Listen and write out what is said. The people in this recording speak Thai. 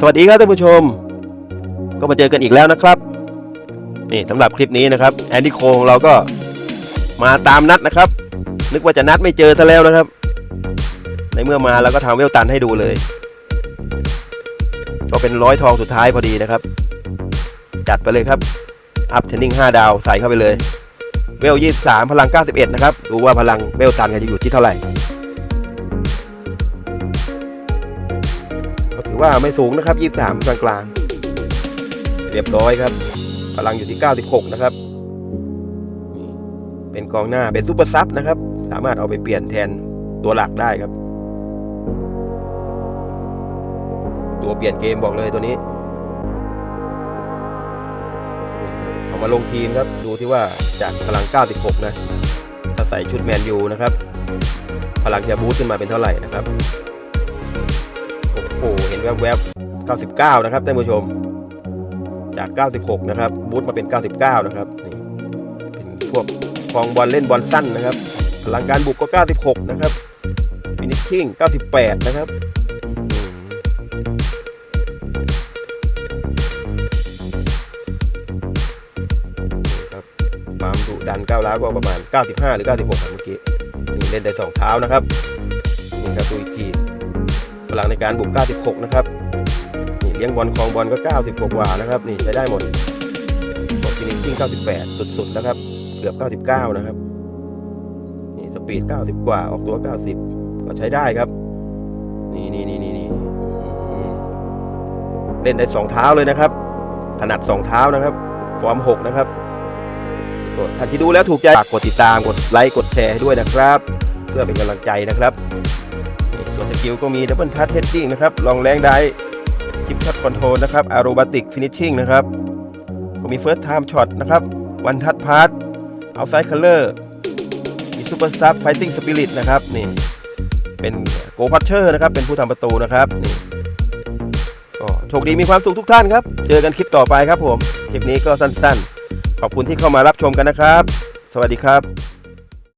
สวัสดีครับท่านผู้ชม ก็มาเจอกันอีกแล้วนะครับ นี่สำหรับคลิปนี้นะครับแอนดี้โคงเราก็มาตามนัดนะครับ นึกว่าจะนัดไม่เจอซะแล้วนะครับ ในเมื่อมาเราก็ทำเวลตันให้ดูเลย ก็เป็นร้อยทองสุดท้ายพอดีนะครับ จัดไปเลยครับ อัพเทนนิ่ง5ดาวใส่เข้าไปเลย เวล 23 พลัง 91 นะครับ ดูว่าพลังเวลตันกันจะอยู่ที่เท่าไหร่ ถือว่าไม่สูงนะครับ 23 กลางกลางๆเรียบร้อยครับพลังอยู่ที่ 96 นะครับ เป็นกองหน้าเป็นซูเปอร์ซับนะครับ สามารถเอาไปเปลี่ยนแทนตัวหลักได้ครับ ตัวเปลี่ยนเกมบอกเลยตัวนี้เอามาลงทีมครับ ดูที่ว่าจากพลัง 96 นะ ถ้าใส่ชุดแมนยูนะครับ พลังจะบูสต์ขึ้นมาเป็นเท่าไหร่นะครับ หเห็นแวบๆ99 นะครับท่านผู้ชม จาก 96 นะครับ บูตมาเป็น 99 นะครับนี่เป็นพวกคลองบอลเล่นบอลสั้นนะครับพลังการบุกก็ 96 นะครับฟินิชชิ่ง 98 นะครับนะครับความดุดันก้าวร้าวก็ประมาณ 95 หรือ 96ครับเมื่อกี้นี่เล่นได้สองเท้านะครับ นี่ครับดูอีกที พลังในการบุก 96 นะครับ นี่เลี้ยงบอลคลองบอลก็ 90 กว่านะครับ นี่ใช้ได้หมดบอลฟินิชชิ่ง 98 สุดๆนะครับ เกือบ 99 นะครับ นี่สปีด 90 กว่า ออกตัว 90 ก็ใช้ได้ครับ นี่นี่นี่นี่นี่เล่นได้สองเท้าเลยนะครับ ถนัดสองเท้านะครับ ฟอร์ม 6 นะครับกดท่านที่ดูแล้วถูกใจฝากกดติดตาม กดไลค์ กดแชร์ให้ด้วยนะครับ เพื่อเป็นกำลังใจนะครับ กิลก็มีดับเบิลทัชเฮดดิ้งนะครับลองแรงได้ชิปทัชคอนโทรลนะครับอ r โรบ t ติกฟินิชชิ่งนะครับก็มีเฟิร์สไทม์ช็อตนะครับวันทัชพาร์ทเอาไซด์คัลเลอร์มีซูเปอร์ซับไฟติ้งสปิริตนะครับนี่เป็นโกพัชเชอร์นะครับเป็นผู้ทำประตูนะครับนี่ก็โชคดีมีความสุขทุกท่านครับ เจอกันคลิปต่อไปครับผม คลิปนี้ก็สั้นๆ ขอบคุณที่เข้ามารับชมกันนะครับ สวัสดีครับ